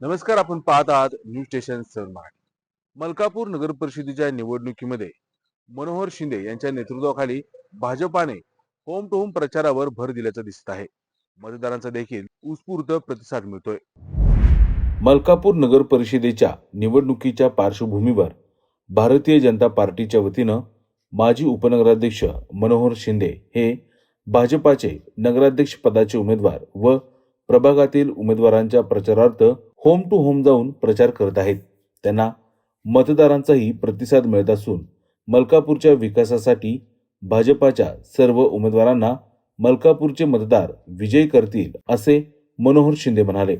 नमस्कार आपण पाहत आहात news station Sun Marathi Malkapur नगर परिषदेच्या निवडणुकीमध्ये मनोहर शिंदे यांच्या नेतृत्वाखाली भाजपाने होम टू होम प्रचारावर भर दिल्याचं दिसत आहे. मतदारांचा देखील उत्स्फूर्त प्रतिसाद मिळतोय. मलकापूर नगर परिषदेच्या निवडणुकीच्या पार्श्वभूमीवर भारतीय जनता पार्टीच्या वतीनं माजी उपनगराध्यक्ष मनोहर शिंदे हे भाजपाचे नगराध्यक्ष पदाचे उमेदवार व प्रभागातील उमेदवारांच्या प्रचारार्थ होम टू होम जाऊन प्रचार करत आहेत. त्यांना मतदारांचाही प्रतिसाद मिळत असून मलकापूरच्या विकासासाठी भाजपाच्या सर्व उमेदवारांना मलकापूरचे मतदार विजयी करतील असे मनोहर शिंदे म्हणाले.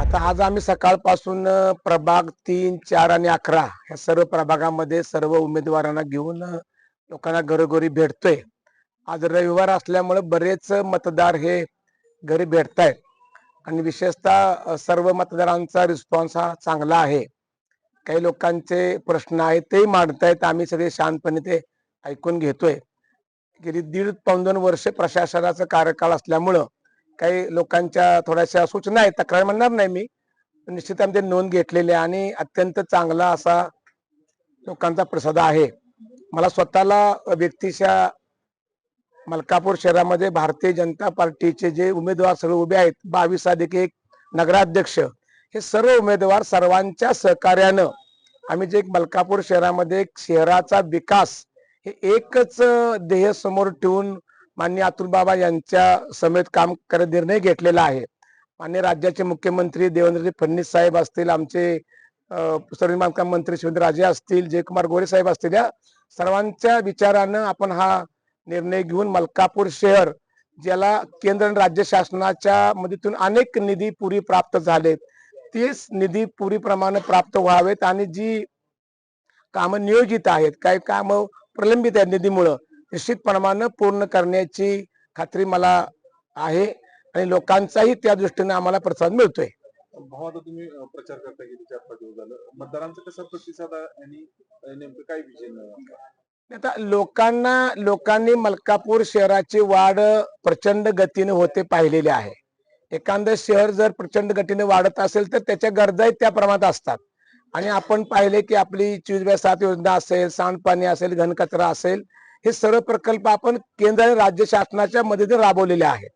आता आज आम्ही सकाळपासून प्रभाग तीन चार आणि अकरा ह्या सर्व प्रभागामध्ये सर्व उमेदवारांना घेऊन लोकांना घरोघरी भेटतोय. आज रविवार असल्यामुळे बरेच मतदार हे घरी भेटतायत. आणि विशेषतः सर्व मतदारांचा रिस्पॉन्स हा चांगला आहे. काही लोकांचे प्रश्न आहेत तेही मांडतायत. आम्ही सगळे शांतपणे ते ऐकून घेतोय. गेली दीड पाऊन दोन वर्ष प्रशासनाचा कार्यकाळ असल्यामुळं काही लोकांच्या थोड्याशा सूचना आहेत तक्रार म्हणणार नाही मी पण निश्चित आम्ही ते नोंद घेतलेली आहे आणि अत्यंत चांगला असा लोकांचा प्रसाद आहे. मला स्वतःला व्यक्तीच्या मलकापूर शहरामध्ये भारतीय जनता पार्टीचे जे उमेदवार सगळे उभे आहेत बावीस अधिक एक नगराध्यक्ष हे सर्व उमेदवार सर्वांच्या सहकार्यानं आम्ही जे एक मलकापूर शहरामध्ये एक शहराचा विकास हे एकच ध्येय समोर ठेवून माननीय अतुल बाबा यांच्या समेत काम करत निर्णय घेतलेला आहे. माननीय राज्याचे मुख्यमंत्री देवेंद्रजी फडणवीस साहेब असतील आमचे अं, सर्व बांधकाम मंत्री शिवेंद्रराजे असतील जयकुमार गोरे साहेब असतील या सर्वांच्या विचारानं आपण हा निर्णय घेऊन मलकापूर शहर ज्याला केंद्र आणि राज्य शासनाच्या मदतीतून अनेक निधी पुरी प्राप्त झालेत. तीच निधी पुरी प्रमाणे प्राप्त व्हावेत आणि जी कामं नियोजित आहेत काही कामं प्रलंबित आहेत निधीमुळं निश्चितप्रमाणे पूर्ण करण्याची खात्री मला आहे आणि लोकांचाही त्या दृष्टीने आम्हाला प्रसाद मिळतोय. भाऊ तुम्ही प्रचार करता चार पाच दिवस झालं. मतदारांचा कसा प्रतिसाद आहे आणि नेमकं काय विजय आता लोकांना लोकांनी मलकापूर शहराची वाढ प्रचंड गतीने होते पाहिलेली आहे. एखादं शहर जर प्रचंड गतीने वाढत असेल तर त्याच्या गरजाही त्या प्रमाणात असतात. आणि आपण पाहिले की आपली चोवीस सात योजना असेल सांडपाणी असेल घनकचरा असेल हे सर्व प्रकल्प आपण केंद्र आणि राज्य शासनाच्या मदतीने राबवलेले आहेत.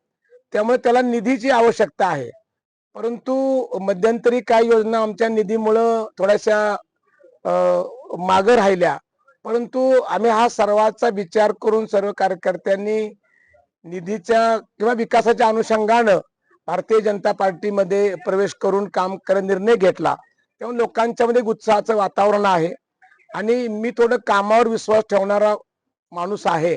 त्यामुळे त्याला निधीची आवश्यकता आहे. परंतु मध्यंतरी काही योजना आमच्या निधीमुळं थोड्याशा मागं राहिल्या. परंतु आम्ही हा सर्वांचा विचार करून सर्व कार्यकर्त्यांनी निधीच्या किंवा विकासाच्या अनुषंगानं भारतीय जनता पार्टीमध्ये प्रवेश करून काम करत निर्णय घेतला. तेव्हा लोकांच्या मध्ये एक उत्साहाचं वातावरण आहे. आणि मी थोडं कामावर विश्वास ठेवणारा माणूस आहे.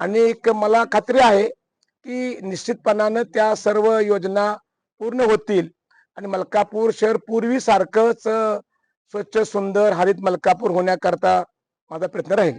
आणि एक मला खात्री आहे की निश्चितपणानं त्या सर्व योजना पूर्ण होतील. आणि मलकापूर शहर पूर्वीसारखंच स्वच्छ सुंदर हरित मलकापूर होण्याकरता माझा प्रयत्न राहील.